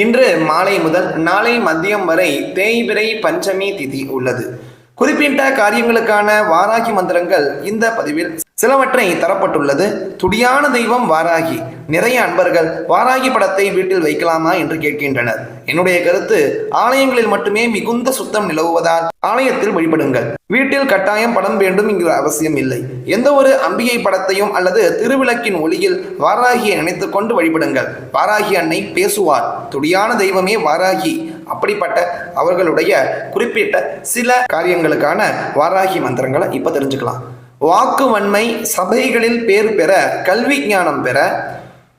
இன்று மாலை முதல் நாளை மதியம் வரை தேய்பிரை பஞ்சமி திதி உள்ளது. குறிப்பிட்ட காரியங்களுக்கான வாராகி மந்திரங்கள் இந்த பதிவில் சிலவற்றை தரப்பட்டுள்ளது. துடியான தெய்வம் வாராகி. நிறைய அன்பர்கள் வாராகி படத்தை வீட்டில் வைக்கலாமா என்று கேட்கின்றனர். என்னுடைய கருத்து ஆலயங்களில் மட்டுமே மிகுந்த சுத்தம் நிலவுவதால் ஆலயத்தில் வழிபடுங்கள். வீட்டில் கட்டாயம் படம் வேண்டும் என்கிற அவசியம் இல்லை. எந்த ஒரு அம்பிகை படத்தையும் அல்லது திருவிளக்கின் ஒளியில் வாராகியை நினைத்துக் கொண்டு வழிபடுங்கள். வாராகி அன்னை பேசுவார் துடியான தெய்வமே வாராகி. அப்படிப்பட்ட அவர்களுடைய குறிப்பிட்ட சில காரியங்களுக்கான வாராகி மந்திரங்களை இப்போ தெரிஞ்சுக்கலாம். வாக்கு வன்மை சபைகளில் பேர் பெற கல்வி ஞானம் பெற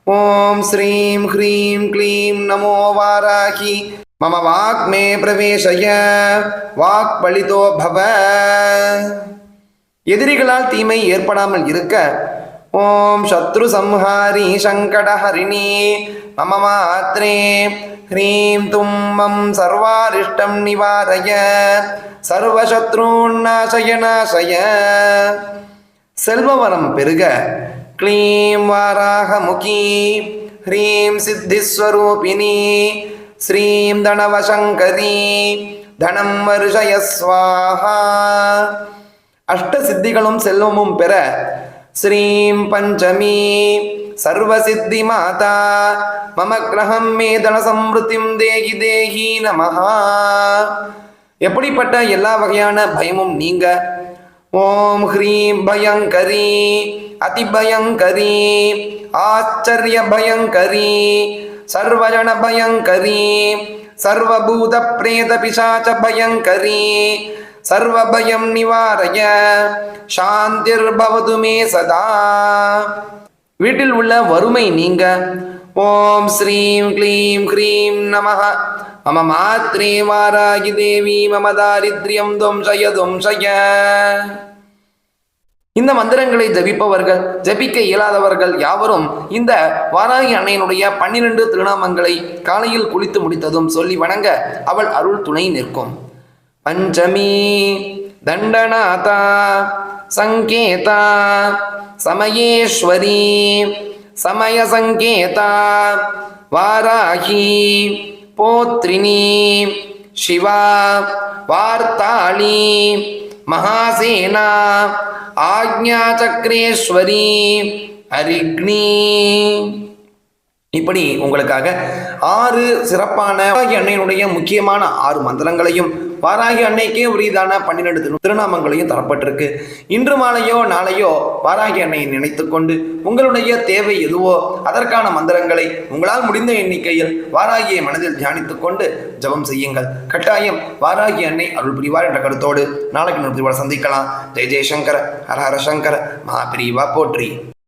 ஓம் ஸ்ரீம் ஹ்ரீம் க்ளீம் நமோ வாராகி மம வாக் மே பிரவேசய வாக் பலிதோ பவ எதிரிகளால் தீமை ஏற்படாமல் இருக்க ஓம் சத்ரு சம்ஹாரி சங்கட ஹரிணி மம மாத்ரே ஹ்ரீம் தும்மம் சர்வாரிஷ்டம் நிவாரய சர்வசத்ருநாசய நாசய செல்வவரம் பெருக க்ளீம் வாராகமுகி ஹ்ரீம் சித்திஸ்வரூபிணி ஸ்ரீம் தனவசங்கரி தனம் வருஷய ஸ்வாஹா அஷ்ட சித்திகளும் செல்வமும் பெற ஸ்ரீம் பஞ்சமி சர்வ சித்தி மாதா மம கிரகம் மே தன சம்ருத்திம் தேகி தேகி நமஹா। எப்படிப்பட்ட எல்லா வகையான பயமும் நீங்க ஓம் ஹ்ரீம் பயங்கரி அதிபயங்கரி ஆச்சரிய பயங்கரி சர்வஜன பயங்கரி சர்வபூத பிரேத பிசாச்ச பயங்கரி சர்வபயம் நிவாரய சாந்திர் பவது மே சதா. வீட்டில் உள்ள வறுமை நீங்க. ஓம் ஸ்ரீம் க்ளீம் க்ரீம் நமஹ. மம மாத்ரே வாராகி தேவி மம தாரித்ரியம் துவம்சய துவம்சய. இந்த மந்திரங்களை ஜபிப்பவர்கள் ஜபிக்க இயலாதவர்கள் யாவரும் இந்த வாராகி அன்னையினுடைய பன்னிரண்டு திருநாமங்களை காலையில் குளித்து முடித்ததும் சொல்லி வணங்க அவள் அருள் துணை நிற்கும். பஞ்சமி தண்டநாதா சங்கேதா சமயேஸ்வரி சமய சங்கேதா வாராகி போத்ரினி சிவா வார்த்தாளி மகாசேனா ஆக்ஞா சக்கரேஸ்வரி அரிக்னி. இப்படி உங்களுக்காக ஆறு சிறப்பான அன்னையினுடைய முக்கியமான ஆறு மந்திரங்களையும் வாராகி அன்னைக்கே உரியதான பன்னிரெண்டு திருநாமங்களையும் தரப்பட்டிருக்கு. இன்று மாலையோ நாளையோ வாராகி அன்னையை நினைத்துக்கொண்டு உங்களுடைய தேவை எதுவோ அதற்கான மந்திரங்களை உங்களால் முடிந்த எண்ணிக்கையில் வாராகியை மனதில் தியானித்துக் கொண்டு ஜபம் செய்யுங்கள். கட்டாயம் வாராகி அன்னை அருள் புரிவார் என்ற கருத்தோடு நாளைக்கு இன்னொரு சந்திக்கலாம். ஜெய் ஜெய்சங்கர் ஹர ஹர சங்கர மகாபிரிவா போற்றி.